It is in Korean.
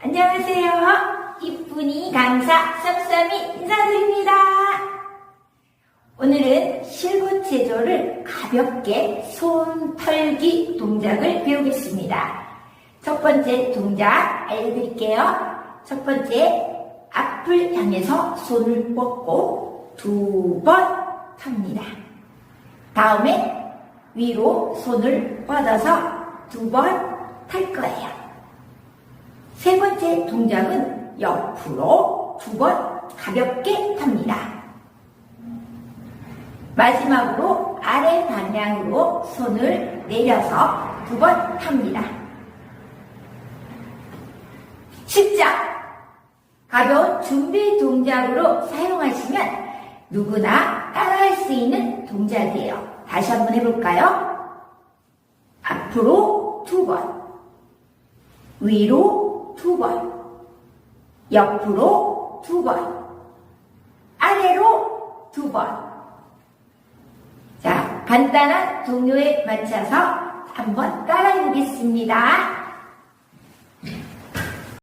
안녕하세요. 이쁜이 강사 썸썸이 인사드립니다. 오늘은 실굿 제조를 가볍게 손 털기 동작을 배우겠습니다. 첫 번째 동작 알려드릴게요. 첫 번째, 앞을 향해서 손을 뻗고 두 번 탑니다. 다음에 위로 손을 뻗어서 두 번 탈 거예요. 세 번째 동작은 옆으로 두 번 가볍게 탑니다. 마지막으로 아래 방향으로 손을 내려서 두 번 탑니다. 쉽죠? 가벼운 준비 동작으로 사용하시면 누구나 따라할 수 있는 동작이에요. 다시 한번 해볼까요? 앞으로 두 번, 위로 두 번, 옆으로 두 번, 아래로 두 번. 자, 간단한 동요에 맞춰서 한번 따라해 보겠습니다.